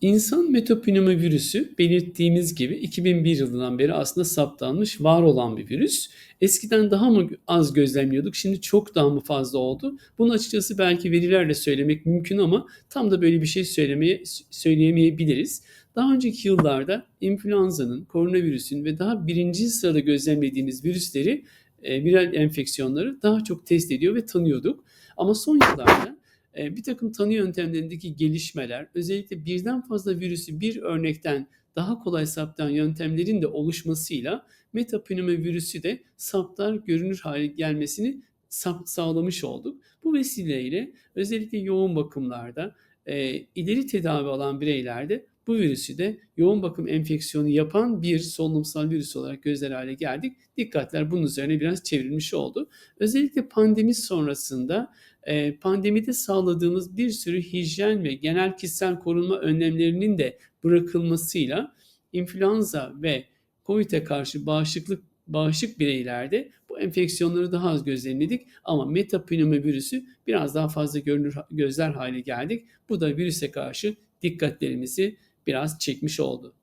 İnsan metapnömi virüsü belirttiğimiz gibi 2001 yılından beri aslında saptanmış, var olan bir virüs. Eskiden daha mı az gözlemliyorduk, şimdi çok daha mı fazla oldu? Bunu açıkçası belki verilerle söylemek mümkün ama tam da böyle bir şey söylemeye söyleyemeyebiliriz. Daha önceki yıllarda influenza'nın, koronavirüsün ve daha birinci sırada gözlemlediğimiz virüsleri, e, viral enfeksiyonları daha çok test ediyor ve tanıyorduk. Ama son yıllarda bir takım tanı yöntemlerindeki gelişmeler, özellikle birden fazla virüsü bir örnekten daha kolay saptayan yöntemlerin de oluşmasıyla metapnömi virüsü de saptar görünür hale gelmesini sağlamış olduk. Bu vesileyle özellikle yoğun bakımlarda e, ileri tedavi alan bireylerde bu virüsü de yoğun bakım enfeksiyonu yapan bir solunumsal virüs olarak gözler hale geldik. Dikkatler bunun üzerine biraz çevrilmiş oldu. Özellikle pandemi sonrasında e, pandemide sağladığımız bir sürü hijyen ve genel kişisel korunma önlemlerinin de bırakılmasıyla influenza ve COVID'e karşı bağışıklık bağışık bireylerde bu enfeksiyonları daha az gözlemledik ama metapnömi virüsü biraz daha fazla görünür gözler hale geldik. Bu da virüse karşı dikkatlerimizi biraz çekmiş oldu.